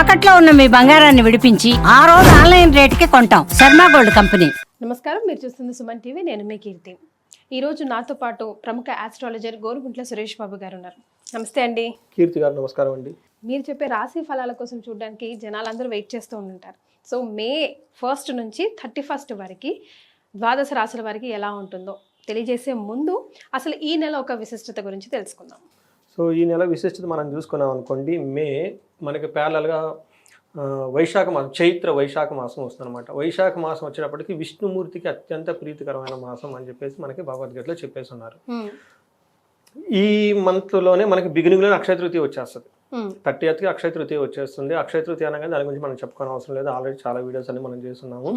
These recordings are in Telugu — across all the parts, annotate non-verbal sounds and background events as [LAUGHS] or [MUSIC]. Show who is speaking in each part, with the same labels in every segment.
Speaker 1: తాకట్లో ఉన్న మీ బంగారాన్ని విడిపించి ఆ రోజు ఆన్లైన్ రేటుకి కొంటాం. Sharma gold company.
Speaker 2: నమస్కారం మీరు చూస్తుంది సుమన్ టీవీ నేను మీ కీర్తి. ఈరోజు నాతో పాటు ప్రముఖ ఆస్ట్రాలజర్ గోరుగుంట్ల సురేష్ బాబు గారు ఉన్నారు. నమస్తే అండి.
Speaker 3: కీర్తి గారు నమస్కారం అండి.
Speaker 2: మీరు చెప్పే రాశి ఫలాల కోసం చూడడానికి జనాలందరూ వెయిట్ చేస్తూ ఉంటారు సో మే ఫస్ట్ నుంచి థర్టీ ఫస్ట్ వరకు ద్వాదశ రాశుల వరకు ఎలా ఉంటుందో తెలియజేసే ముందు అసలు ఈ నెల ఒక విశిష్టత గురించి తెలుసుకుందాం.
Speaker 3: సో ఈ నెల విశిష్టత మనం చూసుకున్నాం అనుకోండి మే మనకి ప్యారలల్గా వైశాఖ మాసం చైత్ర వైశాఖ మాసం వస్తుందన్నమాట. వైశాఖ మాసం వచ్చేటప్పటికి విష్ణుమూర్తికి అత్యంత ప్రీతికరమైన మాసం అని చెప్పేసి మనకి భగవద్గీతలో చెప్పేసి ఉన్నారు. ఈ మంత్లోనే మనకి బిగినింగ్లోనే అక్షయ తృతీయ వచ్చేస్తుంది. థర్టీ ఎత్కి అక్షయ తృతీయ వచ్చేస్తుంది. అక్షయ తృతీయ అనగా దాని గురించి మనం చెప్పుకోని అవసరం లేదు. ఆల్రెడీ చాలా వీడియోస్ అన్ని మనం చేస్తున్నాము.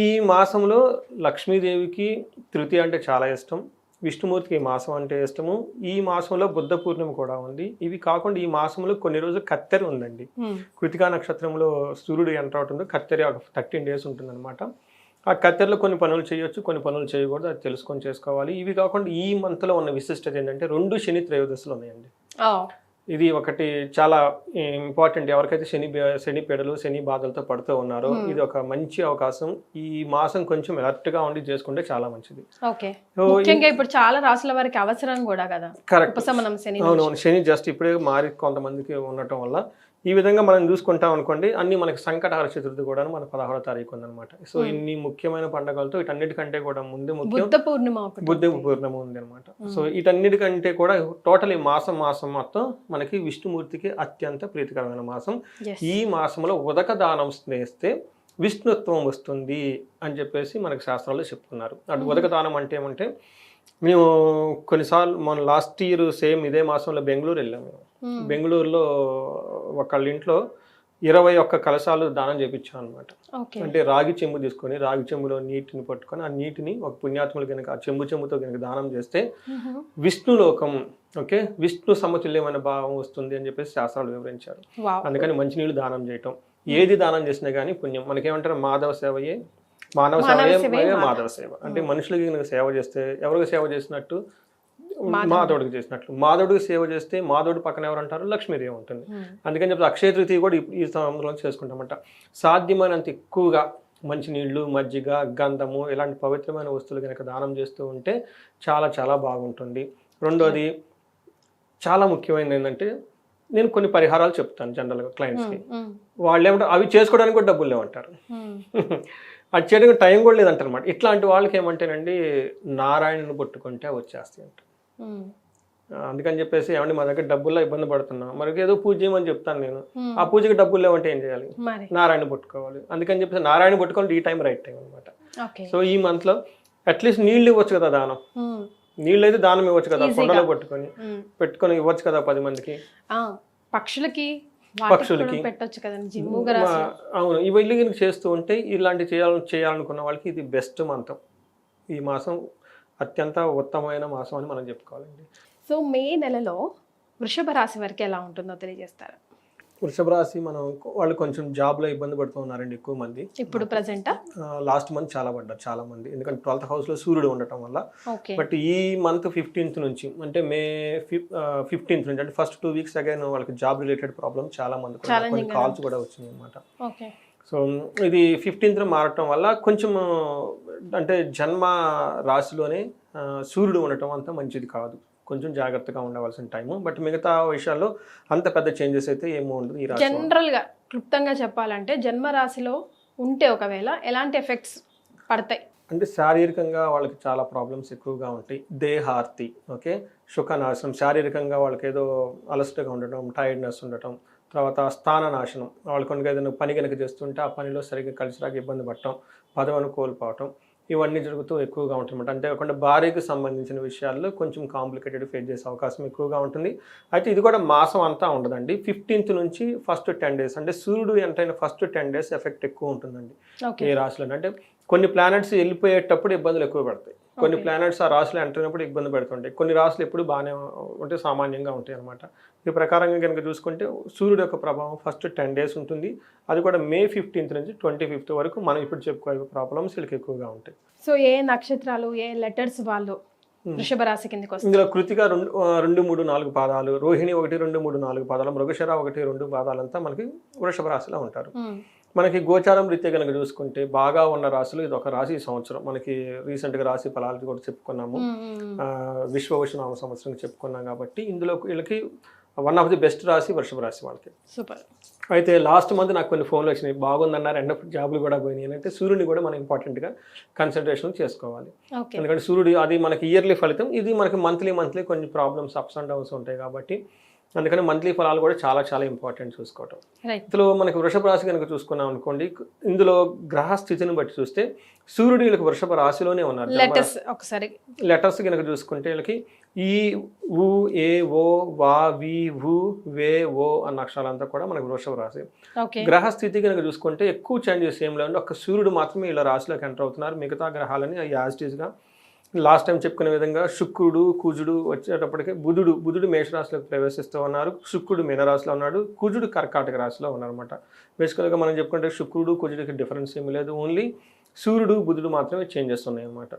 Speaker 3: ఈ మాసంలో లక్ష్మీదేవికి తృతీయ అంటే చాలా ఇష్టం. విష్ణుమూర్తికి ఈ మాసం అంటే ఇష్టము. ఈ మాసంలో బుద్ధ పూర్ణిమ కూడా ఉంది. ఇవి కాకుండా ఈ మాసంలో కొన్ని రోజులు కత్తెర ఉందండి. కృతికా నక్షత్రంలో సూర్యుడు ఎంటర్ అవుతుందో కత్తెర ఒక థర్టీన్ డేస్ ఉంటుందన్నమాట. ఆ కత్తెరలో కొన్ని పనులు చేయొచ్చు. కొన్ని పనులు చేయకూడదు. అది తెలుసుకొని చేసుకోవాలి. ఇవి కాకుండా ఈ మంత్లో ఉన్న విశిష్టత ఏంటంటే రెండు శని త్రయోదశలు ఉన్నాయండి. ఇది ఒకటి చాలా ఇంపార్టెంట్. ఎవరికైతే శని శని పీడలు శని బాధలతో పడుతూ ఉన్నారో ఇది ఒక మంచి అవకాశం. ఈ మాసం కొంచెం alert గా ఉండి చేసుకుంటే చాలా మంచిది.
Speaker 2: ముఖ్యంగా ఇప్పుడు చాలా రాసుల వారికి అవసరం కూడా కదా.
Speaker 3: కరెక్ట్.
Speaker 2: శని
Speaker 3: జస్ట్ ఇప్పుడే మారి కొంతమందికి ఉండటం వల్ల ఈ విధంగా మనం చూసుకుంటాం అనుకోండి అన్ని మనకి సంకటహార చతుర్థి కూడా మన పదహారో తారీఖు ఉందన్నమాట సో ఇన్ని ముఖ్యమైన పండుగలతో వీటన్నిటికంటే కూడా ముందు ముఖ్యం
Speaker 2: బుద్ధ పూర్ణిమ
Speaker 3: బుద్ధ పూర్ణిమ ఉంది అనమాట సో వీటన్నిటికంటే కూడా టోటల్ ఈ మాసం మాసం మొత్తం మనకి విష్ణుమూర్తికి అత్యంత ప్రీతికరమైన మాసం. ఈ మాసంలో ఉదక దానం చేస్తే విష్ణుత్వం వస్తుంది అని చెప్పేసి మనకి శాస్త్రాల్లో చెప్తున్నారు. అటు ఉదక దానం అంటే ఏమంటే మేము కొన్నిసార్లు మన లాస్ట్ ఇయర్ సేమ్ ఇదే మాసంలో బెంగళూరు వెళ్ళాము మేము.
Speaker 2: Hmm.
Speaker 3: బెంగళూరులో ఒకళ్ళ ఇంట్లో ఇరవై ఒక్క కలశాలు దానం చేపించాం అనమాట అంటే రాగి చెంబు తీసుకొని రాగి చెంబులో నీటిని పట్టుకొని ఆ నీటిని ఒక పుణ్యాత్ములు కనుక ఆ చెంబు చెంబుతో కనుక దానం చేస్తే విష్ణులోకం ఓకే విష్ణు సమతుల్యమైన భావం వస్తుంది అని చెప్పేసి శాస్త్రాలు వివరించారు.
Speaker 2: వావ్.
Speaker 3: అందుకని మంచినీళ్ళు దానం చేయటం. ఏది దానం చేసినా కానీ పుణ్యం. మనకేమంటారు? మాధవ సేవయే మానవ
Speaker 2: మానవ మాధవ.
Speaker 3: సేవ. అంటే మనుషులకి కనుక సేవ చేస్తే ఎవరికి సేవ చేసినట్టు? మాధవుడికి చేసినట్లు. మాధవుడికి సేవ చేస్తే మాధవుడి పక్కన ఎవరు అంటారు లక్ష్మీదేవి ఉంటుంది. అందుకని చెప్పి అక్షయ తృతీయ కూడా ఈ- ఈ సంవత్సరంలో చేసుకుంటామంట. సాధ్యమైనంత ఎక్కువగా మంచినీళ్ళు మజ్జిగ గంధము ఇలాంటి పవిత్రమైన వస్తువులు కనుక దానం చేస్తూ ఉంటే చాలా చాలా బాగుంటుంది. రెండోది చాలా ముఖ్యమైనది ఏంటంటే నేను కొన్ని పరిహారాలు చెప్తాను జనరల్గా క్లయింట్స్కి వాళ్ళు ఏమంటారు అవి చేసుకోవడానికి కూడా డబ్బులు లేవంటారు. [LAUGHS] అది చేయడానికి టైం కూడా లేదంటారు అనమాట ఇట్లాంటి వాళ్ళకి ఏమంటేనండి నారాయణను పట్టుకుంటే వచ్చేస్తాయి అంట. అందుకని చెప్పేసి ఏమండి మా దగ్గర డబ్బుల్లో ఇబ్బంది పడుతున్నాం. మరి ఏదో పూజ చేయమని చెప్తాను నేను. ఆ పూజకి డబ్బులు లేవంటే ఏం చేయాలి? నారాయణ పట్టుకోవాలి. అందుకని చెప్పేసి నారాయణ పట్టుకోవాలి ఈ టైం రైట్ టైం అనమాట సో ఈ మంత్లో అట్లీస్ట్ నీళ్ళు ఇవ్వచ్చు కదా దానం. నీళ్ళు అయితే దానం ఇవ్వచ్చు కదా. కొండలో పట్టుకొని. పెట్టుకొని ఇవ్వచ్చు కదా పది మందికి.
Speaker 2: పక్షులకి
Speaker 3: పక్షులకి.
Speaker 2: పెట్టొచ్చు కదండి
Speaker 3: అవును ఇవి ఇల్లు కనుక చేస్తూ ఉంటే ఇలాంటి చేయాలని చేయాలనుకున్న వాళ్ళకి ఇది బెస్ట్ మంతం ఈ మాసం అత్యంత ఉత్తమమైన మాసం అని మనం చెప్పుకోవాలండి.
Speaker 2: సో మే నెలలో వృషభ రాశి వరకు ఎలా ఉంటుందో తెలియజేస్తారు?
Speaker 3: వృషభ రాశి మనం వాళ్ళు కొంచెం జాబ్లో ఇబ్బంది పడుతూ ఉన్నారండి ఎక్కువ మంది.
Speaker 2: ఇప్పుడు ప్రజెంటా
Speaker 3: లాస్ట్ మంత్ చాలా పడ్డారు చాలా మంది. ఎందుకంటే ట్వెల్త్ హౌస్లో సూర్యుడు ఉండటం వల్ల. బట్ ఈ మంత్ ఫిఫ్టీన్త్ నుంచి అంటే మే ఫిఫ్టీన్త్ నుంచి అంటే ఫస్ట్ టూ వీక్స్ అగైన్ వాళ్ళకి జాబ్ రిలేటెడ్ ప్రాబ్లమ్ చాలా మంది కొన్ని కాల్స్ కూడా వచ్చినాయి అనమాట
Speaker 2: ఓకే
Speaker 3: సో ఇది ఫిఫ్టీన్త్ మారటం వల్ల కొంచెం అంటే జన్మ రాశిలోనే సూర్యుడు ఉండటం అంత మంచిది కాదు. కొంచెం జాగ్రత్తగా ఉండవలసిన టైము. బట్ మిగతా విషయాల్లో అంత పెద్ద చేంజెస్ అయితే ఏమో ఉండదు ఈ రాశి
Speaker 2: జనరల్గా క్లుప్తంగా చెప్పాలంటే జన్మ రాశిలో ఉంటే ఒకవేళ ఎలాంటి ఎఫెక్ట్స్ పడతాయి?
Speaker 3: అంటే శారీరకంగా వాళ్ళకి చాలా ప్రాబ్లమ్స్ ఎక్కువగా ఉంటాయి. దేహార్తి ఓకే? సుఖనాశనం శారీరకంగా వాళ్ళకి ఏదో అలసటగా ఉండటం టైర్డ్నెస్ ఉండటం తర్వాత స్థాన నాశనం వాళ్ళు కొన్ని ఏదైనా పని కనుక చేస్తుంటే ఆ పనిలో సరిగ్గా కలిసి రాక ఇబ్బంది పడటం పదవిని కోల్పోవటం ఇవన్నీ జరుగుతూ ఎక్కువగా ఉంటుందన్నమాట. అంతేకాకుండా భార్యకు సంబంధించిన విషయాల్లో కొంచెం కాంప్లికేటెడ్ ఫేస్ చేసే అవకాశం ఎక్కువగా ఉంటుంది. అయితే ఇది కూడా మాసం అంతా ఉండదండి. ఫిఫ్టీన్త్ నుంచి ఫస్ట్ టెన్ డేస్ అంటే సూర్యుడు ఎంటైన ఫస్ట్ టెన్ డేస్ ఎఫెక్ట్ ఎక్కువ ఉంటుందండి ఏ రాశిలో అంటే కొన్ని ప్లానెట్స్ వెళ్ళిపోయేటప్పుడు ఇబ్బందులు ఎక్కువ పడతాయి. కొన్ని. ప్లానెట్స్ ఆ రాశిలో ఎంటర్ అయినప్పుడు ఇబ్బంది పెడుతుంటాయి. కొన్ని రాశులు ఎప్పుడు బాగానే ఉంటే సామాన్యంగా ఉంటాయి అనమాట ఈ ప్రకారంగా కనుక చూసుకుంటే సూర్యుడు యొక్క ప్రభావం ఫస్ట్ టెన్ డేస్ ఉంటుంది. అది కూడా మే ఫిఫ్టీన్త్ నుంచి ట్వంటీ ఫిఫ్త్ వరకు మనం ఇప్పుడు చెప్పుకోవే ప్రాబ్లమ్స్ వీళ్ళకి ఎక్కువగా ఉంటాయి.
Speaker 2: సో ఏ నక్షత్రాలు ఏ లెటర్స్ వాళ్ళు వృషభ రాశి కిందకి వస్తుంది
Speaker 3: ఇందులో కృతిక రెండు రెండు మూడు నాలుగు పాదాలు రోహిణి ఒకటి రెండు మూడు నాలుగు పాదాలు మృగశర ఒకటి రెండు పాదాలంతా మనకి వృషభ రాశిలో ఉంటారు. మనకి గోచారం రీత్యా కనుక చూసుకుంటే బాగా ఉన్న రాశులు ఇది ఒక రాశి ఈ సంవత్సరం. మనకి రీసెంట్గా రాశి ఫలాలు కూడా చెప్పుకున్నాము. విశ్వవశనామ సంవత్సరం చెప్పుకున్నాం కాబట్టి ఇందులో వీళ్ళకి వన్ ఆఫ్ ది బెస్ట్ రాశి వృషభ రాశి వాళ్ళకి.
Speaker 2: సూపర్.
Speaker 3: అయితే లాస్ట్ మంత్ నాకు కొన్ని ఫోన్లు వచ్చినాయి. బాగుందన్నారు. ఎండ జాబులు కూడా పోయినాయి. అంటే సూర్యుని కూడా మనం ఇంపార్టెంట్గా కన్సన్ట్రేషన్ చేసుకోవాలి. ఎందుకంటే సూర్యుడు అది మనకి ఇయర్లీ ఫలితం. ఇది మనకి మంత్లీ మంత్లీ కొన్ని ప్రాబ్లమ్స్ అప్స్ అండ్ డౌన్స్ ఉంటాయి కాబట్టి అందుకని మంత్లీ ఫలాలు కూడా చాలా చాలా ఇంపార్టెంట్ చూసుకోవటం. ఇందులో మనకి వృషభ రాశి కనుక చూసుకున్నాం అనుకోండి ఇందులో గ్రహ స్థితిని బట్టి చూస్తే సూర్యుడు వీళ్ళకి వృషభ రాశిలోనే ఉన్నారు.
Speaker 2: లెటర్స్ ఒకసారి
Speaker 3: లెటర్స్ కనుక చూసుకుంటే వీళ్ళకి ఈ ఉ ఏ ఓ వా వి వు వే ఓ అన్న అక్షరాలంతా కూడా మనకి వృషభ రాశి. గ్రహ స్థితి కనుక చూసుకుంటే ఎక్కువ చేంజెస్ ఏం లేవండి. ఒక్క సూర్యుడు మాత్రమే ఇలా రాశిలోకి ఎంటర్ అవుతున్నారు. మిగతా గ్రహాలని యాజ్గా లాస్ట్ టైం చెప్పుకునే విధంగా శుక్రుడు కుజుడు వచ్చేటప్పటికి బుధుడు బుధుడు మేషరాశిలోకి ప్రవేశిస్తూ ఉన్నారు. శుక్రుడు మీనరాశిలో ఉన్నాడు. కుజుడు కర్కాటక రాశిలో ఉన్నారు అనమాట బేసికల్గా మనం చెప్పుకుంటే శుక్రుడు కుజుడికి డిఫరెన్స్ ఏమి లేదు. ఓన్లీ సూర్యుడు బుధుడు మాత్రమే చేంజెస్ ఉన్నాయి అనమాట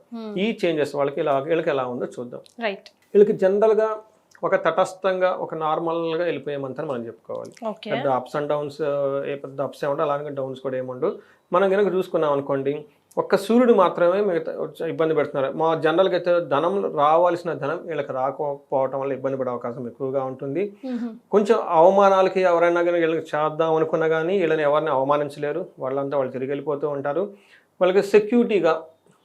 Speaker 3: ఈ చేంజెస్ వాళ్ళకి ఇలా వీళ్ళకి ఎలా ఉందో చూద్దాం.
Speaker 2: రైట్
Speaker 3: వీళ్ళకి జనరల్గా ఒక తటస్థంగా ఒక నార్మల్గా వెళ్ళిపోయే మంత్ అని మనం చెప్పుకోవాలి. పెద్ద అప్స్ అండ్ డౌన్స్ ఏ పెద్ద అప్స్ ఏమంటే అలాగే డౌన్స్ కూడా ఏముండవు. మనం కనుక చూసుకున్నాం అనుకోండి ఒక్క సూర్యుడు మాత్రమే మిగతా ఇబ్బంది పెడుతున్నారు. మా జనరల్గా అయితే ధనం రావాల్సిన ధనం వీళ్ళకి రాకపోవటం వల్ల ఇబ్బంది పడే అవకాశం ఎక్కువగా ఉంటుంది. కొంచెం అవమానాలకి ఎవరైనా కానీ వీళ్ళకి చేద్దాం అనుకున్నా కానీ వీళ్ళని ఎవరిని అవమానించలేరు. వాళ్ళంతా వాళ్ళు తిరిగి వెళ్ళిపోతూ ఉంటారు. వాళ్ళకి సెక్యూరిటీగా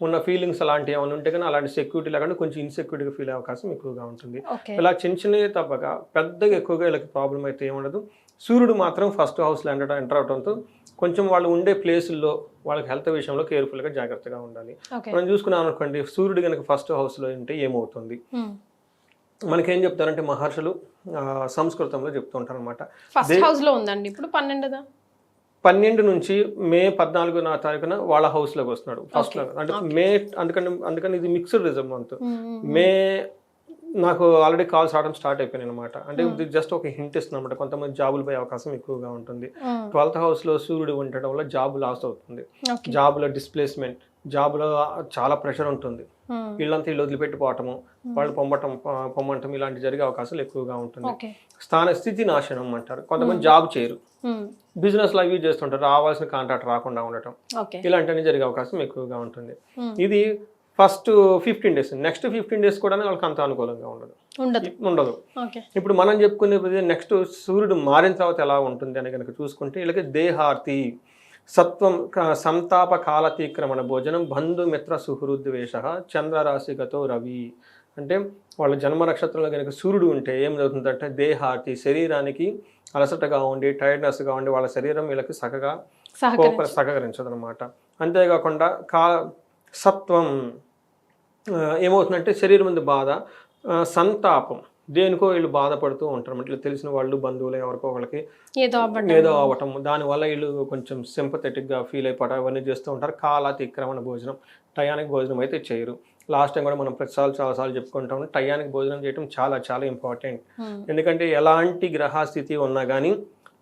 Speaker 3: ఉన్న ఫీలింగ్స్ అలాంటివి ఏమైనా ఉంటే కానీ అలాంటి సెక్యూరిటీ లేకుండా కొంచెం ఇన్సెక్యూరిటీగా ఫీల్ అయ్యే అవకాశం ఎక్కువగా ఉంటుంది. ఇలా చిన్న చిన్నవి తప్పక పెద్దగా ఎక్కువగా వీళ్ళకి ప్రాబ్లం అయితే ఏముండదు సూర్యుడు మాత్రం ఫస్ట్ హౌస్లో ఎంటర్ ఎంటర్ అవడంతో కొంచెం వాళ్ళు ఉండే ప్లేసుల్లో వాళ్ళకి హెల్త్ విషయంలో కేర్ఫుల్గా జాగ్రత్తగా ఉండాలి. మనం చూసుకున్నాం అనుకోండి సూర్యుడు కనుక ఫస్ట్ హౌస్లో ఉంటే ఏమవుతుంది? మనకేం చెప్తారంటే మహర్షులు సంస్కృతంలో చెప్తూ ఉంటారు అనమాట
Speaker 2: ఫస్ట్ హౌస్లో ఉందండి. ఇప్పుడు పన్నెండుదా?
Speaker 3: పన్నెండు నుంచి మే పద్నాలుగు నా తారీఖున వాళ్ళ హౌస్లోకి వస్తున్నాడు. ఫస్ట్. అంటే మే అందుకని అందుకని ఇది మిక్స్డ్ రిజర్వ్ మంత్ మే నాకు ఆల్రెడీ కాల్స్ రావడం స్టార్ట్ అయిపోయినాయి అనమాట అంటే ఇది జస్ట్ ఒక హింట్ ఇస్తుంది అనమాట కొంతమంది జాబులు పోయే అవకాశం ఎక్కువగా ఉంటుంది. ట్వెల్త్ హౌస్లో సూర్యుడు ఉండటం వల్ల జాబ్ లాస్ అవుతుంది. జాబ్లో డిస్ప్లేస్మెంట్ జాబ్లో చాలా ప్రెషర్ ఉంటుంది. వీళ్ళంతా ఇల్లు వదిలిపెట్టి పోవటము వాళ్ళు పొమ్మటం పొమ్మంటం ఇలాంటి జరిగే అవకాశాలు ఎక్కువగా ఉంటుంది. స్థాన స్థితి నాశనం అంటారు. కొంతమంది జాబ్ చేయరు. బిజినెస్లో అవి చేస్తుంటారు. రావాల్సిన కాంట్రాక్ట్ రాకుండా ఉండటం. ఇలాంటివన్నీ జరిగే అవకాశం ఎక్కువగా ఉంటుంది. ఇది first fifteen days next fifteen days కూడా వాళ్ళకి అంత అనుకూలంగా ఉండదు.
Speaker 2: ఉండదు.
Speaker 3: ఇప్పుడు మనం చెప్పుకునే నెక్స్ట్ సూర్యుడు మారిన తర్వాత ఎలా ఉంటుంది అని కనుక చూసుకుంటే వీళ్ళకి దేహార్తి సత్వం సంతాప కాలతీక్రమణ భోజనం బంధుమిత్ర సుహృద్వేష చంద్రరాశిగతో రవి. అంటే వాళ్ళ జన్మ నక్షత్రంలో కనుక సూర్యుడు ఉంటే ఏం జరుగుతుందంటే దేహార్తి శరీరానికి అలసటగా ఉండి టైర్డ్నెస్గా ఉండి వాళ్ళ శరీరం వీళ్ళకి కోప సహకరించదు. అనమాట అంతేకాకుండా కా సత్వం ఏమవుతుందంటే శరీరం మీద బాధ సంతాపం. దేనికో వీళ్ళు బాధపడుతూ ఉంటారు అంటే వీళ్ళు తెలిసిన వాళ్ళు బంధువులు ఎవరికో వాళ్ళకి
Speaker 2: ఏదో
Speaker 3: ఏదో అవ్వటం. దానివల్ల వీళ్ళు కొంచెం సింపథెటిక్గా ఫీల్ అయిపోవడం అవన్నీ చేస్తూ ఉంటారు. కాలాతిక్రమణ భోజనం టయానికి భోజనం అయితే చేయరు. లాస్ట్ టైం కూడా మనం ప్రతిసార్లు చాలాసార్లు చెప్పుకుంటాం టయానికి భోజనం చేయడం చాలా చాలా ఇంపార్టెంట్. ఎందుకంటే ఎలాంటి గ్రహస్థితి ఉన్నా కానీ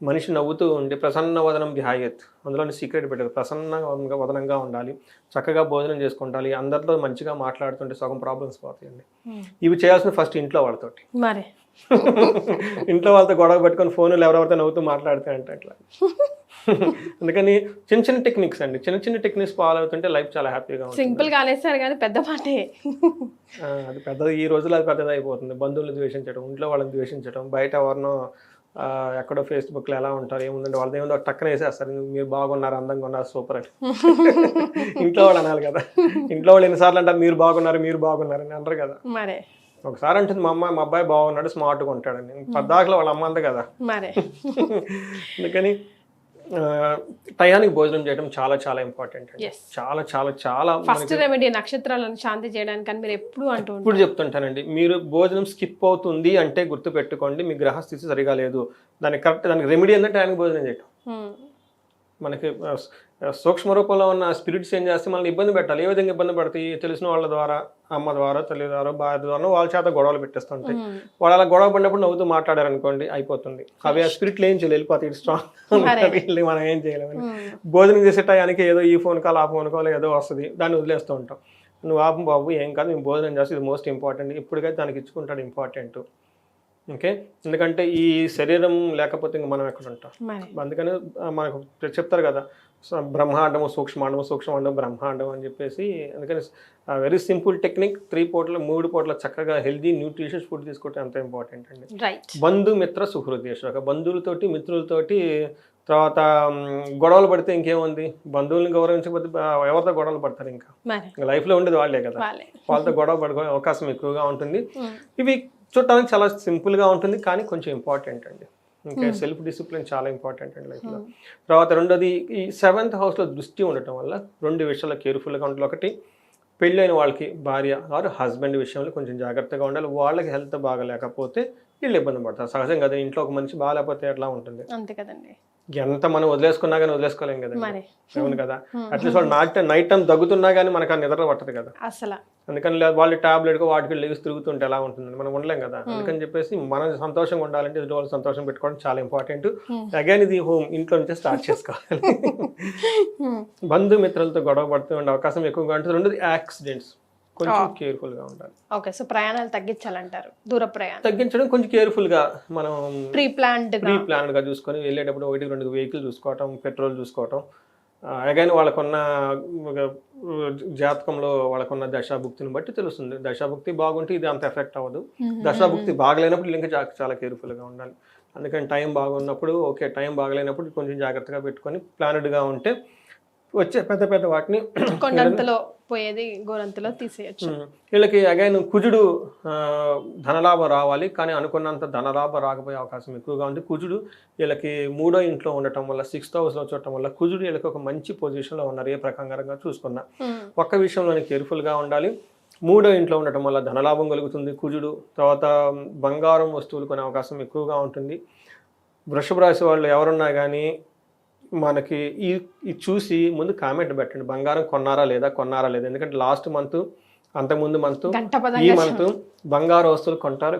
Speaker 3: మనిషి నవ్వుతూ ఉండి ప్రసన్న వదనం ధ్యాయత్. అందులోని సీక్రెట్ పెట్టారు. ప్రసన్న వదనంగా ఉండాలి. చక్కగా భోజనం చేసుకుంటాలి. అందరితో మంచిగా మాట్లాడుతుంటే సగం ప్రాబ్లమ్స్ పోతాయండి. ఇవి చేయాల్సిన ఫస్ట్ ఇంట్లో వాళ్ళతోటి.
Speaker 2: మరి? [LAUGHS]
Speaker 3: ఇంట్లో వాళ్ళతో గొడవ పెట్టుకొని ఫోన్లు ఎవరెవరితో నవ్వుతూ మాట్లాడితే అంటే అట్లా. [LAUGHS] అందుకని చిన్న చిన్న టెక్నిక్స్ అండి. చిన్న చిన్న టెక్నిక్స్ ఫాలో అవుతుంటే లైఫ్ చాలా హ్యాపీగా
Speaker 2: సింపుల్గా అనేసారు కానీ పెద్ద మాటే
Speaker 3: అది పెద్దది ఈ రోజుల్లో అది పెద్దది అయిపోతుంది బంధువులు ద్వేషించడం ఇంట్లో వాళ్ళని ద్వేషించడం బయట ఎవరినో ఎక్కడో ఫేస్బుక్లో ఎలా ఉంటారు ఏముందంటే వాళ్ళది ఏముందో టక్కన వేసేస్తారు. మీరు బాగున్నారు అందంగా ఉన్నారు సూపర్ అని. [LAUGHS] ఇంట్లో వాళ్ళు అనాలి కదా. ఇంట్లో వాళ్ళు ఎన్నిసార్లు అంటారు మీరు బాగున్నారు మీరు బాగున్నారు అని అంటారు కదా.
Speaker 2: మరే.
Speaker 3: ఒకసారి అంటుంది మా అమ్మాయి మా అబ్బాయి బాగున్నాడు స్మార్ట్గా ఉంటాడని పద్దాకలో వాళ్ళ అమ్మ అంది కదా.
Speaker 2: మరే. [LAUGHS]
Speaker 3: అందుకని టయానికి భోజనం చేయడం చాలా చాలా ఇంపార్టెంట్ అండి. చాలా చాలా చాలా
Speaker 2: ఫస్ట్ రెమెడీ నక్షత్రాలను శాంతి చేయడానికి అని మీరు ఎప్పుడు అంటూ
Speaker 3: ఇప్పుడు చెప్తుంటానండి. మీరు భోజనం స్కిప్ అవుతుంది అంటే గుర్తు పెట్టుకోండి మీ గ్రహస్థితి సరిగా లేదు. దానికి కరెక్ట్ దానికి రెమెడీ ఏంటంటే టయానికి భోజనం చేయటం.
Speaker 2: Hmm.
Speaker 3: మనకి సూక్ష్మ రూపంలో ఉన్న స్పిరిట్స్ ఏం చేస్తే మనల్ని ఇబ్బంది పెట్టాలి. ఏ విధంగా ఇబ్బంది పడతాయి తెలిసిన వాళ్ళ ద్వారా అమ్మ ద్వారా తల్లి ద్వారా భార్య ద్వారా వాళ్ళ చేత గొడవలు పెట్టేస్తుంటాయి. వాళ్ళు అలా గొడవ పడినప్పుడు నవ్వుతూ మాట్లాడారు అనుకోండి అయిపోతుంది. అవి ఆ స్పిరిట్లు ఏం చేయలేదు వెళ్ళిపోతాయి స్ట్రాంగ్ మనం ఏం చేయలేమని. భోజనం చేసే టయానికి ఏదో ఈ ఫోన్ కాల్ ఆ ఫోన్ కాల్ ఏదో వస్తుంది. దాన్ని వదిలేస్తూ ఉంటాం. నువ్వు ఆపు బాబు ఏం కాదు మేము భోజనం చేస్తే ఇది మోస్ట్ ఇంపార్టెంట్ ఇప్పటికైతే దానికి ఇచ్చుకుంటాడు ఇంపార్టెంట్ ఓకే? ఎందుకంటే ఈ శరీరం లేకపోతే ఇంక మనం ఎక్కడ ఉంటాం? అందుకని మనకు చెప్తారు కదా బ్రహ్మాండము సూక్ష్మాండము సూక్ష్మాండం బ్రహ్మాండం అని చెప్పేసి అందుకని వెరీ సింపుల్ టెక్నిక్ త్రీ పూటల మూడు పూటల చక్కగా హెల్దీ న్యూట్రిషియస్ ఫుడ్ తీసుకోవటం ఎంత ఇంపార్టెంట్ అండి. బంధు మిత్ర సుహృదేశ్వర బంధువులతోటి మిత్రులతోటి తర్వాత గొడవలు పడితే ఇంకేముంది? బంధువుల్ని గౌరవించకపోతే ఎవరితో గొడవలు పడతారు ఇంకా? లైఫ్లో ఉండేది వాళ్ళే కదా?
Speaker 2: వాళ్ళే.
Speaker 3: వాళ్ళతో గొడవ పడుకునే అవకాశం ఎక్కువగా ఉంటుంది. [LAUGHS] ఇవి చూడటానికి చాలా సింపుల్గా ఉంటుంది కానీ కొంచెం ఇంపార్టెంట్ అండి. ఇంకా సెల్ఫ్ డిసిప్లిన్ చాలా ఇంపార్టెంట్ అండి లైఫ్లో తర్వాత రెండోది ఈ సెవెంత్ హౌస్లో దృష్టి ఉండటం వల్ల రెండు విషయాల్లో కేర్ఫుల్గా ఉండాలి. ఒకటి పెళ్ళైన వాళ్ళకి భార్య ఆరు హస్బెండ్ విషయంలో కొంచెం జాగ్రత్తగా ఉండాలి. వాళ్ళకి హెల్త్ బాగాలేకపోతే వీళ్ళు ఇబ్బంది పడతారు. సహజం కదా ఇంట్లో ఒక మనిషి బాగాలేకపోతే ఎట్లా ఉంటుంది?
Speaker 2: అంతే కదండి.
Speaker 3: ఎంత మనం వదిలేసుకున్నా కానీ వదిలేసుకోలేం కదా అవును కదా. అట్లీస్ట్ వాళ్ళు నైట్ నైట్ టైం దగ్గుతున్నా కానీ మనకు ఆ నిద్ర పట్టదు కదా.
Speaker 2: అసలు.
Speaker 3: అందుకని లేదు వాళ్ళు టాబ్లెట్ వాటికి లెగిసి తిరుగుతుంటే ఎలా ఉంటుంది మనం ఉండలేం కదా. అందుకని చెప్పేసి మనం సంతోషంగా ఉండాలంటే ఎదుటి వాళ్ళు సంతోషం పెట్టుకోవడం చాలా ఇంపార్టెంట్ అగైన్ ఇది హోమ్ ఇంట్లో నుంచే స్టార్ట్ చేసుకోవాలి. [LAUGHS] బంధుమిత్రులతో గొడవ పడుతూ ఉండే అవకాశం ఎక్కువగా ఉంటుంది. రెండోది యాక్సిడెంట్స్ కొంచెం కేర్ఫుల్గా ఉండాలి.
Speaker 2: ఓకే సో ప్రయాణాలు తగ్గించాలంటారు. దూర ప్రయాణం
Speaker 3: తగ్గించడం కొంచెం కేర్ఫుల్గా మనం
Speaker 2: ప్రీ ప్లాన్డ్
Speaker 3: ప్రీ ప్లాన్డ్గా చూసుకొని వెళ్ళేటప్పుడు ఒకటి రెండు వెహికల్ చూసుకోవటం పెట్రోల్ చూసుకోవటం. అగైన్ వాళ్ళకున్న ఒక జాతకంలో వాళ్ళకున్న దశాభుక్తిని బట్టి తెలుస్తుంది. దశాభుక్తి బాగుంటే ఇది అంత ఎఫెక్ట్ అవ్వదు. దశాభుక్తి బాగలేనప్పుడు ఇంకా చాలా careful గా ఉండాలి. అందుకని టైం బాగున్నప్పుడు ఓకే టైం బాగలేనప్పుడు కొంచెం జాగ్రత్తగా పెట్టుకొని planned గా ఉంటే వచ్చే పెద్ద పెద్ద వాటిని [CLEARS THROAT]
Speaker 2: కొండంతలో పోయేది గోరంతలో తీసేయచ్చు.
Speaker 3: వీళ్ళకి అగైన్ కుజుడు ధనలాభం రావాలి కానీ అనుకున్నంత ధనలాభం రాకపోయే అవకాశం ఎక్కువగా ఉంది. కుజుడు వీళ్ళకి మూడో ఇంట్లో ఉండటం వల్ల సిక్స్త్ హౌస్లో చూడటం వల్ల కుజుడు వీళ్ళకి ఒక మంచి పొజిషన్లో ఉన్నారు ఏ ప్రకారంగా చూసుకున్నా. ఒక్క విషయంలోనే కేర్ఫుల్గా ఉండాలి. మూడో ఇంట్లో ఉండటం వల్ల ధనలాభం కలుగుతుంది. కుజుడు తర్వాత బంగారం వస్తువులు కొనే అవకాశం ఎక్కువగా ఉంటుంది. వృషభ రాశి వాళ్ళు ఎవరున్నా కానీ మనకి ఈ ఇది చూసి ముందు కామెంట్ పెట్టండి. బంగారం కొన్నారా లేదా కొన్నారా లేదా? ఎందుకంటే లాస్ట్ మంత్ అంతకుముందు మంత్ ఈ మంత్ బంగారు వస్తువులు కొంటారు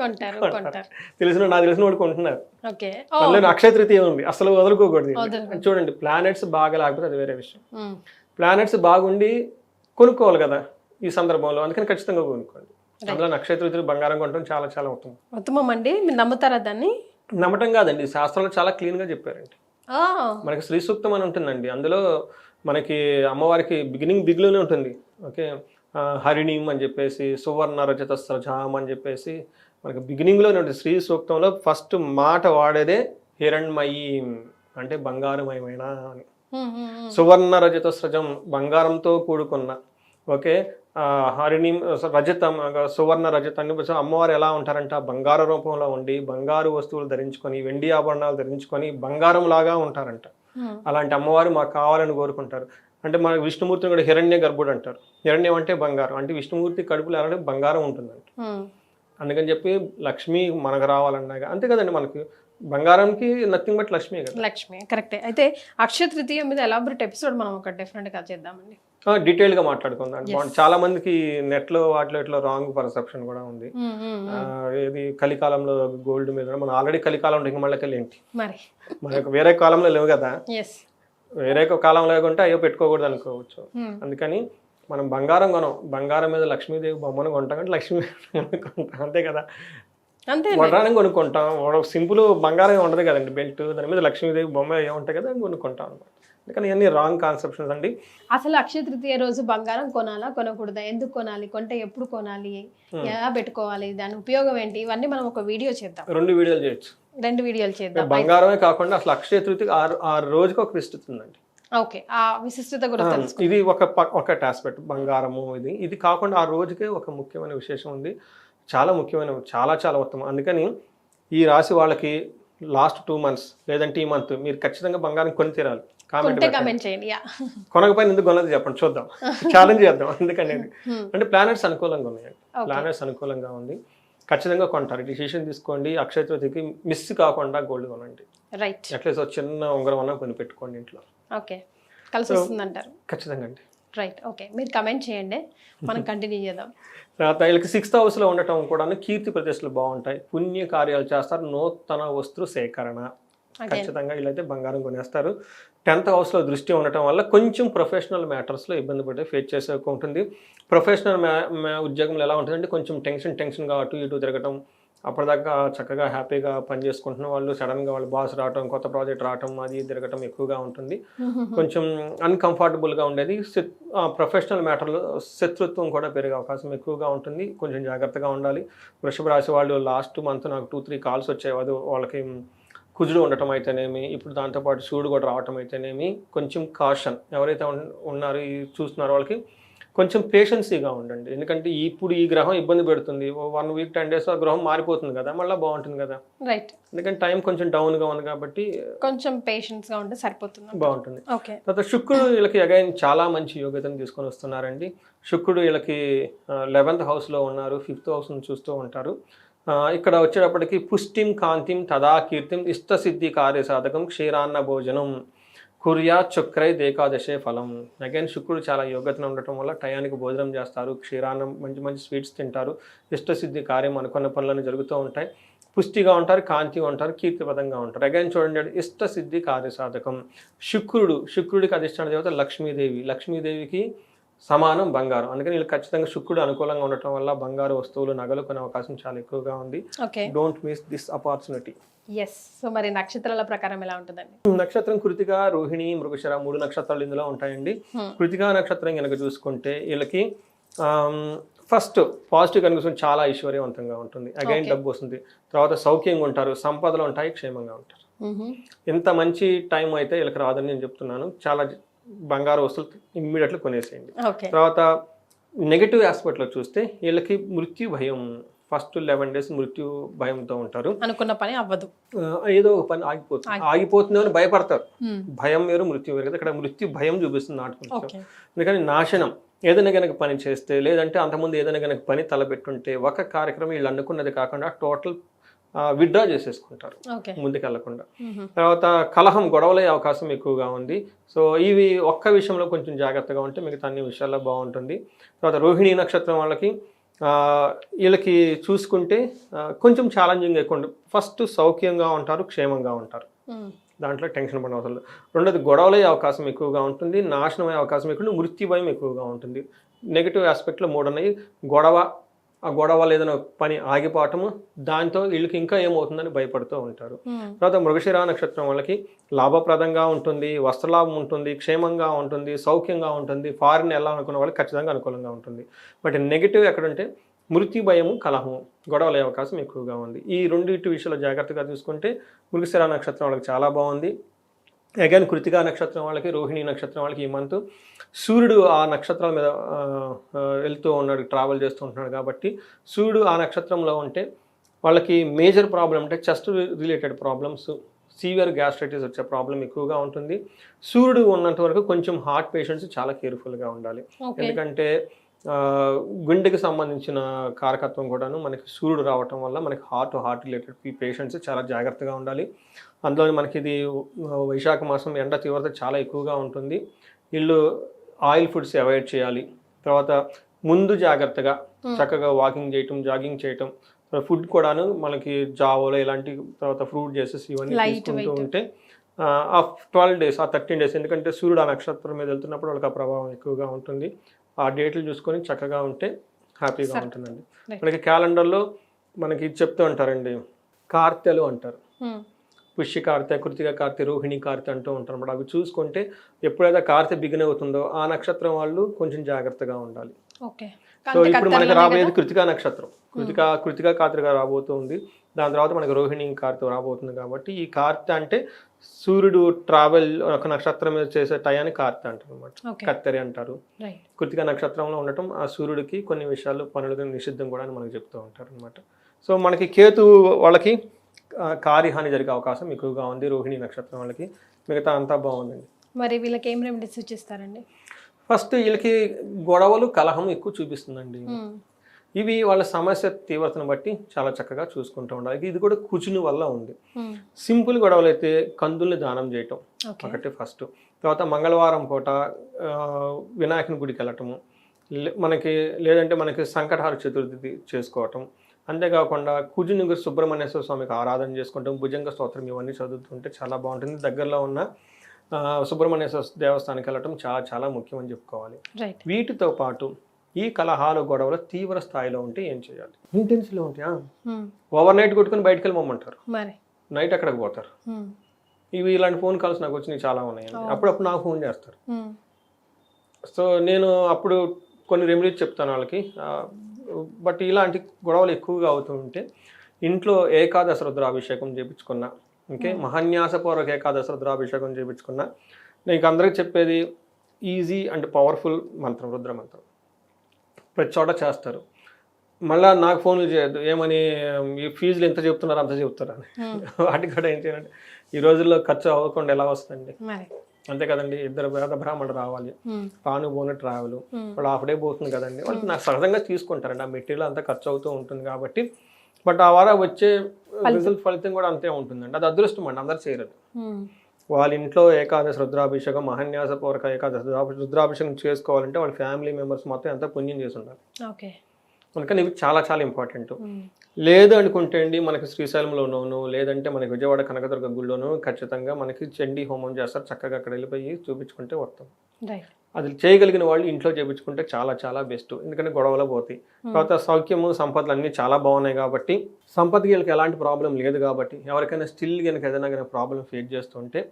Speaker 3: కొంటారు కొంటారు తెలిసిన నాకు తెలిసిన వాడు కొంటున్నారు. మళ్ళీ అక్షయ తృతీయ ఉంది. అసలు వదులుకోకూడదు. చూడండి ప్లానెట్స్ బాగా లేకపోతే అది వేరే విషయం. ప్లానెట్స్ బాగుండి కొనుక్కోవాలి కదా ఈ సందర్భంలో. అందుకని ఖచ్చితంగా కొనుక్కోండి. అందులో నక్షత్ర బంగారం కొనడం చాలా చాలా ఉత్తమం.
Speaker 2: ఉత్తమం అండి. మీరు నమ్ముతారా దాన్ని?
Speaker 3: నమ్మటం కాదండి. శాస్త్రంలో చాలా క్లీన్గా చెప్పారండి. మనకి శ్రీ సూక్తం అని ఉంటుందండి. అందులో మనకి అమ్మవారికి బిగినింగ్ బిగ్లోనే ఉంటుంది. ఓకే? హరిణీం అని చెప్పేసి సువర్ణ రజత స్రజాం అని చెప్పేసి మనకి బిగినింగ్లోనే ఉంటుంది. శ్రీ సూక్తంలో ఫస్ట్ మాట వాడేదే హిరణ్మయీం అంటే బంగారమయమైన అని. సువర్ణ రజత స్రజం బంగారంతో కూడుకున్న ఓకే? హరిణి రజతం సువర్ణ రజతం అని చెప్పేసి అమ్మవారు ఎలా ఉంటారంట? బంగారు రూపంలో ఉండి బంగారు వస్తువులు ధరించుకొని వెండి ఆభరణాలు ధరించుకొని బంగారం లాగా ఉంటారంట. అలాంటి అమ్మవారు మాకు కావాలని కోరుకుంటారు. అంటే మన విష్ణుమూర్తిని కూడా హిరణ్య గర్భుడు అంటారు. హిరణ్యం అంటే బంగారం. అంటే విష్ణుమూర్తి కడుపులో ఎలాంటి బంగారం ఉంటుందంట. అందుకని చెప్పి లక్ష్మి మనకు రావాలన్నాగా అంతే కదండి మనకి. బంగారంకి నథింగ్ బట్ లక్ష్మి కదా.
Speaker 2: లక్ష్మి కరెక్టే. అయితే అక్షయ తృతీయ మీద ఎలాబరేట్ ఎపిసోడ్ మనం ఒక డిఫరెంట్గా చేద్దామండి.
Speaker 3: ఆ, detailed గా మాట్లాడుకుందాం. చాలా మందికి నెట్లో వాటిలో ఇట్లా రాంగ్ పర్సెప్షన్ కూడా ఉంది. ఇది కలికాలంలో గోల్డ్ మీద మనం ఆల్రెడీ కలికాలం ఇంకా మళ్ళీ ఏంటి? మనకు వేరే కాలంలో లేవు కదా. వేరే ఒక కాలం లేకుంటే అయ్యో పెట్టుకోకూడదు అనుకోవచ్చు. అందుకని మనం బంగారం కొనం. బంగారం మీద లక్ష్మీదేవి బొమ్మను కొంటాం. అంటే లక్ష్మీ కొంటాం. అంతే కదా.
Speaker 2: అంతే
Speaker 3: వడ్రానం కొనుక్కుంటాం. సింపుల్ బంగారం ఉండదు కదండి బెల్ట్. దాని మీద లక్ష్మీదేవి బొమ్మ ఏముంటాయి కదా అని కొనుక్కుంటాం అనమాట ఇవన్నీ రాంగ్ కాన్సెప్షన్స్ అండి.
Speaker 2: అసలు అక్షయ తృతీయ రోజు బంగారం కొనాలా కొనకూడదా? ఎందుకు కొనాలి? కొంటే ఎప్పుడు కొనాలి? ఎలా పెట్టుకోవాలి? దాని ఉపయోగం ఏంటి? ఇవన్నీ మనం ఒక వీడియో చేద్దాం.
Speaker 3: రెండు వీడియోలు చేయొచ్చు.
Speaker 2: రెండు వీడియోలు చేద్దాం.
Speaker 3: బంగారమే కాకుండా అసలు అక్షయ తృతీయ ఆ ఆ రోజుకి ఒక విస్తృతి ఉందండి.
Speaker 2: ఓకే. ఆ విశిష్టత గురించి తెలుసు
Speaker 3: ఇది ఒక ఒక ఆస్పెక్ట్ బంగారము ఇది. ఇది కాకుండా ఆ రోజుకే ఒక ముఖ్యమైన విశేషం ఉంది. చాలా ముఖ్యమైన చాలా చాలా ఉత్తమం. అందుకని ఈ రాశి వాళ్ళకి లాస్ట్ టూ మంత్స్ లేదంటే ఈ మంత్ మీరు ఖచ్చితంగా బంగారం కొని తీరాలి. కామెంట్
Speaker 2: చేయండి
Speaker 3: కొనకపోయిన ఎందుకు కొనలేదు చెప్పండి చూద్దాం. [LAUGHS] ఛాలెంజ్ చేద్దాం అందుకని అంటే ప్లానెట్స్ అనుకూలంగా ఉన్నాయండి ప్లానెట్స్ అనుకూలంగా ఉంది. ఖచ్చితంగా కొంటారు. డిసిషన్ తీసుకోండి. అక్షయ తృతీయకి మిస్ కాకుండా గోల్డ్ కొనండి.
Speaker 2: రైట్
Speaker 3: అట్లీస్ట్ చిన్న ఉంగరం అన్నా కొని పెట్టుకోండి ఇంట్లో.
Speaker 2: ఓకే కలిసి
Speaker 3: ఖచ్చితంగా అండి.
Speaker 2: రైట్ ఓకే మీరు కమెంట్ చేయండి. మనం కంటిన్యూ చేద్దాం. [LAUGHS]
Speaker 3: తర్వాత వీళ్ళకి సిక్స్త్ హౌస్లో ఉండటం కూడా కీర్తి ప్రతిష్టలు బాగుంటాయి. పుణ్య కార్యాలు చేస్తారు. నూతన వస్తు సేకరణ. ఖచ్చితంగా వీళ్ళైతే బంగారం కొనేస్తారు. టెన్త్ హౌస్లో దృష్టి ఉండటం వల్ల కొంచెం ప్రొఫెషనల్ మ్యాటర్స్లో ఇబ్బంది పడే ఫేస్ చేసే ఉంటుంది. ప్రొఫెషనల్ ఉద్యోగంలో ఎలా ఉంటుందంటే కొంచెం టెన్షన్ టెన్షన్గా అటు ఇటు తిరగటం అప్పటిదాకా చక్కగా హ్యాపీగా పని చేసుకుంటున్న వాళ్ళు సడన్గా వాళ్ళ బాస్ రావటం కొత్త ప్రాజెక్ట్ రావటం అది తిరగటం ఎక్కువగా ఉంటుంది. [LAUGHS] కొంచెం అన్కంఫర్టబుల్గా ఉండేది. ప్రొఫెషనల్ మ్యాటర్లో శత్రుత్వం కూడా పెరిగే అవకాశం ఎక్కువగా ఉంటుంది. కొంచెం జాగ్రత్తగా ఉండాలి. వృషభ రాశి వాళ్ళు లాస్ట్ మంత్ నాకు టూ త్రీ కాల్స్ వచ్చాయి. అది వాళ్ళకి కుజుడు ఉండటం అయితేనేమి ఇప్పుడు దాంతోపాటు శివుడు కూడా రావటం అయితేనేమి కొంచెం కాషన్ ఎవరైతే ఉన్- ఉన్నారో చూస్తున్నారో వాళ్ళకి కొంచెం పేషెన్సీగా ఉండండి. ఎందుకంటే ఇప్పుడు ఈ గ్రహం ఇబ్బంది పెడుతుంది. వన్ వీక్ టెన్ డేస్ ఆ గ్రహం మారిపోతుంది కదా మళ్ళీ బాగుంటుంది కదా.
Speaker 2: రైట్
Speaker 3: ఎందుకంటే టైం కొంచెం డౌన్గా ఉంది కాబట్టి
Speaker 2: కొంచెం పేషెన్స్గా ఉంటే సరిపోతుంది.
Speaker 3: బాగుంటుంది.
Speaker 2: ఓకే.
Speaker 3: తర్వాత శుక్రుడు వీళ్ళకి అగైన్ చాలా మంచి యోగ్యతను తీసుకొని వస్తున్నారండి. శుక్రుడు వీళ్ళకి లెవెంత్ హౌస్లో ఉన్నారు ఫిఫ్త్ హౌస్ను చూస్తూ ఉంటారు. ఇక్కడ వచ్చేటప్పటికి పుష్టిం కాంతిం తదా కీర్తిం ఇష్టసిద్ధి కార్య సాధకం క్షీరాన్న భోజనం. కురియా చక్రై ఏకాదశే ఫలం. అగైన్ శుక్రుడు చాలా యోగ్యతను ఉండటం వల్ల టయానికి భోజనం చేస్తారు క్షీరాన్నం మంచి మంచి స్వీట్స్ తింటారు ఇష్టసిద్ధి కార్యం అనుకున్న పనులను జరుగుతూ ఉంటాయి. పుష్టిగా ఉంటారు కాంతిగా ఉంటారు కీర్తిపదంగా ఉంటారు. అగైన్ చూడండి ఇష్ట సిద్ధి కార్యసాధకం. శుక్రుడు శుక్రుడికి అధిష్టాన దేవత లక్ష్మీదేవి. లక్ష్మీదేవికి సమానం బంగారం. అందుకని వీళ్ళు ఖచ్చితంగా శుక్రుడు అనుకూలంగా ఉండటం వల్ల బంగారు వస్తువులు నగలు కొనే అవకాశం చాలా ఎక్కువగా ఉంది. Don't miss this opportunity
Speaker 2: yes so మరి నక్షత్రాల ప్రకారం ఎలా ఉంటుందండి?
Speaker 3: నక్షత్రం కృతిక రోహిణి మృగశిర మూడు నక్షత్రాలు ఇందులో ఉంటాయండి.
Speaker 2: Hmm.
Speaker 3: కృతికా నక్షత్రం కనుక చూసుకుంటే వీళ్ళకి ఫస్ట్ పాజిటివ్ కనుక చాలా ఐశ్వర్యవంతంగా ఉంటుంది. అగైన్. డబ్బు వస్తుంది. తర్వాత సౌఖ్యంగా ఉంటారు సంపదలు ఉంటాయి క్షేమంగా ఉంటారు. ఎంత మంచి టైం అయితే వీళ్ళకి రాదని నేను చెప్తున్నాను. చాలా బంగారు వస్తువులు ఇమ్మీడియట్లీ కొనేసేయండి. తర్వాత నెగటివ్ ఆస్పెక్ట్లో చూస్తే వీళ్ళకి మృత్యు భయం ఫస్ట్ లెవెన్ డేస్ మృత్యు భయంతో ఉంటారు.
Speaker 2: అనుకున్న పని అవ్వదు.
Speaker 3: ఏదో ఒక పని ఆగిపోతుంది. ఆగిపోతుంది అని భయపడతారు. భయం వేరు మృత్యు వేరు కదా. ఇక్కడ మృత్యు భయం చూపిస్తుంది నాటుకుంటాం
Speaker 2: ఓకే.
Speaker 3: ఎందుకని నాశనం. ఏదైనా కనుక పని చేస్తే లేదంటే అంతకుముందు ఏదైనా కనుక పని తలపెట్టుంటే ఒక కార్యక్రమం వీళ్ళు అనుకున్నది కాకుండా టోటల్ విత్డ్రా చేసేసుకుంటారు. ముందుకెళ్ళకుండా. తర్వాత కలహం గొడవలయ్యే అవకాశం ఎక్కువగా ఉంది. సో ఇవి ఒక్క విషయంలో కొంచెం జాగ్రత్తగా ఉంటే మిగతా అన్ని విషయాల్లో బాగుంటుంది. తర్వాత రోహిణి నక్షత్రం వాళ్ళకి వీళ్ళకి చూసుకుంటే కొంచెం ఛాలెంజింగ్ ఎక్కువ ఫస్ట్ సౌఖ్యంగా ఉంటారు క్షేమంగా ఉంటారు. దాంట్లో టెన్షన్ పడిన అవసరం రెండోది గొడవలయ్యే అవకాశం ఎక్కువగా ఉంటుంది నాశనం అయ్యే అవకాశం ఎక్కువ మృత్యు భయం ఎక్కువగా ఉంటుంది. నెగిటివ్ ఆస్పెక్ట్లో మూడు ఉన్నాయి. గొడవ ఆ గొడవ ఏదైనా పని ఆగిపోవటము దాంతో వీళ్ళకి ఇంకా ఏమవుతుందని భయపడుతూ ఉంటారు. తర్వాత మృగశిర నక్షత్రం వాళ్ళకి లాభప్రదంగా ఉంటుంది వస్త్రలాభం ఉంటుంది క్షేమంగా ఉంటుంది సౌఖ్యంగా ఉంటుంది ఫారిన్ వెళ్ళాలనుకున్న వాళ్ళకి ఖచ్చితంగా అనుకూలంగా ఉంటుంది. బట్ నెగిటివ్ ఎక్కడుంటే మృత్యు భయము కలహము గొడవలే అవకాశం ఎక్కువగా ఉంది. ఈ రెండింటి విషయాలు జాగ్రత్తగా చూసుకుంటే మృగశిర నక్షత్రం వాళ్ళకి చాలా బాగుంది. అగైన్ కృతికా నక్షత్రం వాళ్ళకి రోహిణి నక్షత్రం వాళ్ళకి ఈ మంత్ సూర్యుడు ఆ నక్షత్రాల మీద వెళ్తూ ఉన్నాడు ట్రావెల్ చేస్తూ ఉంటున్నాడు కాబట్టి సూర్యుడు ఆ నక్షత్రంలో ఉంటే వాళ్ళకి మేజర్ ప్రాబ్లం అంటే chest related problems severe gastritis వచ్చే ప్రాబ్లం ఎక్కువగా ఉంటుంది. సూర్యుడు ఉన్నంత వరకు కొంచెం హార్ట్ పేషెంట్స్ చాలా కేర్ఫుల్గా ఉండాలి. ఎందుకంటే గుండెకి సంబంధించిన కారకత్వం కూడాను మనకి సూర్యుడు రావటం వల్ల మనకి హార్ట్ హార్ట్ రిలేటెడ్ పేషెంట్స్ చాలా జాగ్రత్తగా ఉండాలి. అందులో మనకి ఇది వైశాఖ మాసం ఎండ తీవ్రత చాలా ఎక్కువగా ఉంటుంది. వీళ్ళు ఆయిల్ ఫుడ్స్ అవాయిడ్ చేయాలి. తర్వాత ముందు జాగ్రత్తగా చక్కగా వాకింగ్ చేయటం జాగింగ్ చేయటం ఫుడ్ కూడాను మనకి జావోలో ఇలాంటి తర్వాత ఫ్రూట్ జెసెస్ ఇవన్నీ తీసుకుంటూ. ఉంటే ఆ ట్వెల్వ్ డేస్ ఆ థర్టీన్ డేస్ ఎందుకంటే సూర్యుడు ఆ నక్షత్రం మీద వెళ్తున్నప్పుడు వాళ్ళకి ఆ ప్రభావం ఎక్కువగా ఉంటుంది. ఆ డేట్లు చూసుకొని చక్కగా ఉంటే హ్యాపీగా. ఉంటుందండి. మనకి క్యాలెండర్లో మనకి చెప్తూ ఉంటారండి. కార్తెలు అంటారు. పుష్య కార్తె కృతిక కార్తె రోహిణి కార్తె అంటూ ఉంటారు అన్నమాట. అవి చూసుకుంటే ఎప్పుడైతే కార్తె బిగిన్ అవుతుందో ఆ నక్షత్రం వాళ్ళు కొంచెం జాగ్రత్తగా ఉండాలి.
Speaker 2: ఓకే.
Speaker 3: సో ఇప్పుడు మనకి రాబోయేది కృతికా నక్షత్రం. కృతిక కృతికా కార్తెగా రాబోతుంది. దాని తర్వాత మనకి రోహిణి కార్తె రాబోతుంది కాబట్టి ఈ కార్తె అంటే సూర్యుడు ట్రావెల్ ఒక నక్షత్రం మీద చేసే టయాన్ని కార్తె అంటారు అనమాట కత్తెరి అంటారు. కృతిక నక్షత్రంలో ఉండటం ఆ సూర్యుడికి కొన్ని విషయాలు పనులు నిషిద్ధం కూడా అని మనకు చెప్తూ ఉంటారు అనమాట సో మనకి కేతు వాళ్ళకి కార్యహాని జరిగే అవకాశం ఎక్కువగా ఉంది. రోహిణి నక్షత్రం వాళ్ళకి. మిగతా అంతా బాగుందండి.
Speaker 2: మరి వీళ్ళకి ఏం రెమెడీస్ సూచిస్తారండి?
Speaker 3: ఫస్ట్ వీళ్ళకి గొడవలు కలహం ఎక్కువ చూపిస్తుందండి. ఇవి వాళ్ళ సమస్య తీవ్రతను బట్టి చాలా చక్కగా చూసుకుంటూ ఉండాలి. ఇది కూడా కుచుని వల్ల ఉంది. సింపుల్ గొడవలు అయితే కందుల్ని దానం చేయటం ఒకటి ఫస్ట్. తర్వాత మంగళవారం పూట వినాయకుని గుడికి వెళ్ళటము లే- మనకి లేదంటే మనకి సంకటహార చతుర్థి చేసుకోవటం. అంతేకాకుండా కుజునుగురు సుబ్రహ్మణ్యేశ్వర స్వామికి ఆరాధన చేసుకుంటాం భుజంగ స్తోత్రం ఇవన్నీ చదువుతుంటే చాలా బాగుంటుంది. దగ్గరలో ఉన్న సుబ్రహ్మణ్యేశ్వర దేవస్థానానికి వెళ్ళటం చాలా చాలా ముఖ్యం అని చెప్పుకోవాలి. వీటితో పాటు ఈ కలహాలు గొడవలు తీవ్ర స్థాయిలో ఉంటే ఏం చేయాలి? ఇంటెన్స్లో ఉంటాయా ఓవర్ నైట్ కొట్టుకుని బయటకు వెళ్ళమమ్మంటారు
Speaker 2: మరి.
Speaker 3: నైట్ అక్కడికి పోతారు?
Speaker 2: ఉమ్,
Speaker 3: ఇవి ఇలాంటి ఫోన్ కాల్స్ నాకు వచ్చినాయి చాలా ఉన్నాయండి. అప్పుడప్పుడు నాకు ఫోన్ చేస్తారు. సో నేను అప్పుడు కొన్ని రెమెడీస్ చెప్తాను వాళ్ళకి. బట్ ఇలాంటి గొడవలు ఎక్కువగా అవుతూ ఉంటే ఇంట్లో ఏకాదశ రుద్రాభిషేకం చేయించుకున్న ఓకే? మహాన్యాసపూర్వక ఏకాదశ రుద్రాభిషేకం చేయించుకున్న. నీకు అందరికి చెప్పేది ఈజీ అండ్ పవర్ఫుల్ మంత్రం రుద్ర మంత్రం. ప్రతి చోట చేస్తారు. మళ్ళా నాకు ఫోన్లు చేయొద్దు. ఏమని ఈ ఫీజులు ఎంత చెప్తున్నారు అంత చెప్తారు అని.
Speaker 2: ఉమ్, [LAUGHS]
Speaker 3: వాటికి కూడా ఏం చేయాలంటే ఈ రోజుల్లో ఖర్చు అవ్వకుండా ఎలా వస్తుందండి?
Speaker 2: మరి.
Speaker 3: అంతే కదండి ఇద్దరు వేద బ్రాహ్మణులు రావాలి.
Speaker 2: ఉమ్,
Speaker 3: రాను పోను ట్రావెల్ వాళ్ళు హాఫ్ డే పోతుంది కదండి. వాళ్ళు నాకు సహజంగా తీసుకుంటారండి. ఆ మెటీరియల్ అంతా ఖర్చు అవుతూ ఉంటుంది కాబట్టి బట్ ఆ వారం వచ్చే రిజల్ట్ ఫలితం కూడా అంతే ఉంటుందండి. అది అదృష్టం అండి అందరు చేయరు వాళ్ళ ఇంట్లో ఏకాదశి రుద్రాభిషేకం మహాన్యాస పూర్వక ఏకాదశి రుద్రా- రుద్రాభిషేకం చేసుకోవాలంటే వాళ్ళ ఫ్యామిలీ మెంబర్స్ మొత్తం ఎంత పుణ్యం చేసి ఉండాలి
Speaker 2: ఓకే.
Speaker 3: అందుకని ఇవి చాలా చాలా ఇంపార్టెంట్. లేదు అనుకుంటే అండి మనకి శ్రీశైలంలోనూ లేదంటే మనకి విజయవాడ కనకదుర్గ గుడిలోనూ ఖచ్చితంగా మనకి చండీ హోమం చేస్తారు. చక్కగా అక్కడ వెళ్ళిపోయి చూపించుకుంటే వస్తాం. అది చేయగలిగిన వాళ్ళు ఇంట్లో చేయించుకుంటే చాలా చాలా బెస్ట్. ఎందుకంటే గొడవలు పోతాయి. తర్వాత సౌఖ్యము సంపదలు అన్నీ చాలా బాగున్నాయి కాబట్టి సంపదకి వీళ్ళకి ఎలాంటి ప్రాబ్లం లేదు కాబట్టి ఎవరికైనా స్టిల్ కనుక ఏదైనా కనుక ప్రాబ్లం ఫేస్ చేస్తుంటే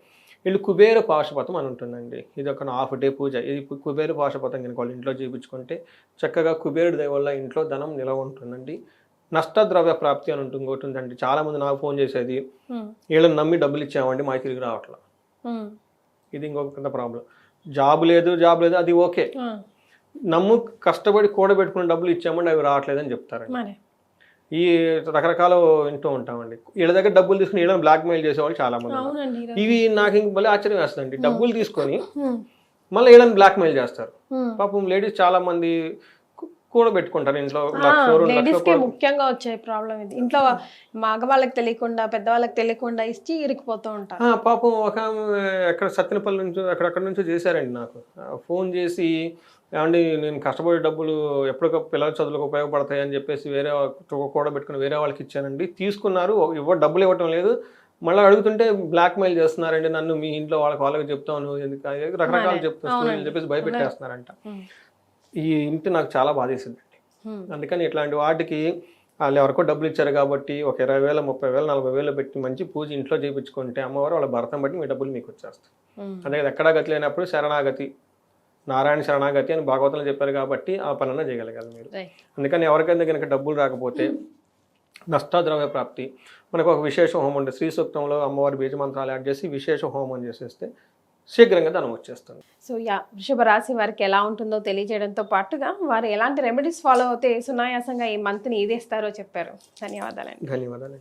Speaker 3: వీళ్ళు కుబేర పాశుపతం అని ఉంటుందండి. ఇది ఒక హాఫ్ డే పూజ. ఇది కుబేర పాశుపతం కనుక వాళ్ళు ఇంట్లో చేయించుకుంటే చక్కగా కుబేరుడి దయ వల్ల ఇంట్లో ధనం నిలవ ఉంటుందండి. నష్టద్రవ్య ప్రాప్తి అని ఉంటుంది ఇంకోటి ఉందండి. చాలా మంది నాకు ఫోన్ చేసేది వీళ్ళని నమ్మి డబ్బులు ఇచ్చామండి మాకు తిరిగి రావట్లా. ఇది ఇంకొక పెద్ద ప్రాబ్లం. జాబ్ లేదు జాబ్ లేదు అది ఓకే. నమ్ము కష్టపడి కూడబెట్టుకున్న డబ్బులు ఇచ్చామండి అవి రావట్లేదని చెప్తారండి.
Speaker 2: మరి.
Speaker 3: ఈ రకరకాల వింటూ ఉంటామండి. వీళ్ళ దగ్గర డబ్బులు తీసుకుని వీళ్ళని బ్లాక్మెయిల్ చేసేవాళ్ళు చాలా మంది. ఇవి నాకు ఇంక మళ్ళీ ఆశ్చర్యం వేస్తుందండి. డబ్బులు తీసుకొని మళ్ళీ వీళ్ళని బ్లాక్మెయిల్ చేస్తారు. పాపం లేడీస్ చాలా మంది కూడబెట్టుకుంటారు ఇంట్లో
Speaker 2: లేడీస్ కే ముఖ్యంగా వచ్చే ప్రాబ్లం ఇది. ఇంట్లో మగవాళ్ళకి తెలియకుండా పెద్దవాళ్ళకి తెలియకుండా ఇచ్చి ఇరికిపోతూ ఉంటారు.
Speaker 3: ఆ, పాపం ఒక ఎక్కడ సత్యనపల్లి నుంచి అక్కడక్కడ నుంచో చేశారండి నాకు. ఫోన్ చేసి ఏమండి నేను కష్టపడే డబ్బులు ఎప్పటికప్పుడు పిల్లల చదువులకు ఉపయోగపడతాయి అని చెప్పేసి వేరే కూడా పెట్టుకుని వేరే వాళ్ళకి ఇచ్చానండి. తీసుకున్నారు ఇవ్వ డబ్బులు ఇవ్వటం లేదు. మళ్ళీ అడుగుతుంటే బ్లాక్ మెయిల్ చేస్తున్నారండి నన్ను మీ ఇంట్లో వాళ్ళకి వాళ్ళకి చెప్తాను ఎందుకు రకరకాలు చెప్తాను
Speaker 2: అవునండి.
Speaker 3: చెప్పేసి భయపెట్టేస్తున్నారంట. ఈ ఇంటి నాకు చాలా బాధేసిందండి. అందుకని ఇట్లాంటి వాటికి వాళ్ళు ఎవరికో డబ్బులు ఇచ్చారు కాబట్టి ఒక ఇరవై వేల ముప్పై వేల నలభై వేలు పెట్టి మంచి పూజ ఇంట్లో చేయించుకుంటే అమ్మవారు వాళ్ళ భర్తం బట్టి మీ డబ్బులు మీకు వచ్చేస్తాయి. కదా ఎక్కడా గతి లేనప్పుడు శరణాగతి నారాయణ శరణాగతి అని భాగవతంలో చెప్పారు కాబట్టి ఆ పనులను చేయగలగాలి మీరు. అందుకని ఎవరికైనా కనుక డబ్బులు రాకపోతే నష్టాద్రవ్య ప్రాప్తి. మనకు ఒక విశేష హోమం ఉంటుంది శ్రీ సూక్తంలో అమ్మవారి బీజ మంత్రాలు యాడ్ చేసి విశేష హోమం చేసేస్తే శీఘ్రంగా ధనం వచ్చేస్తుంది.
Speaker 2: సో యా వృషభ రాశి వారికి ఎలా ఉంటుందో తెలియజేయడంతో పాటుగా వారు ఎలాంటి రెమెడీస్ ఫాలో అవుతే సునాయాసంగా ఈ మంత్ని ఈదేస్తారో చెప్పారు. ధన్యవాదాలండి.
Speaker 3: ధన్యవాదాలు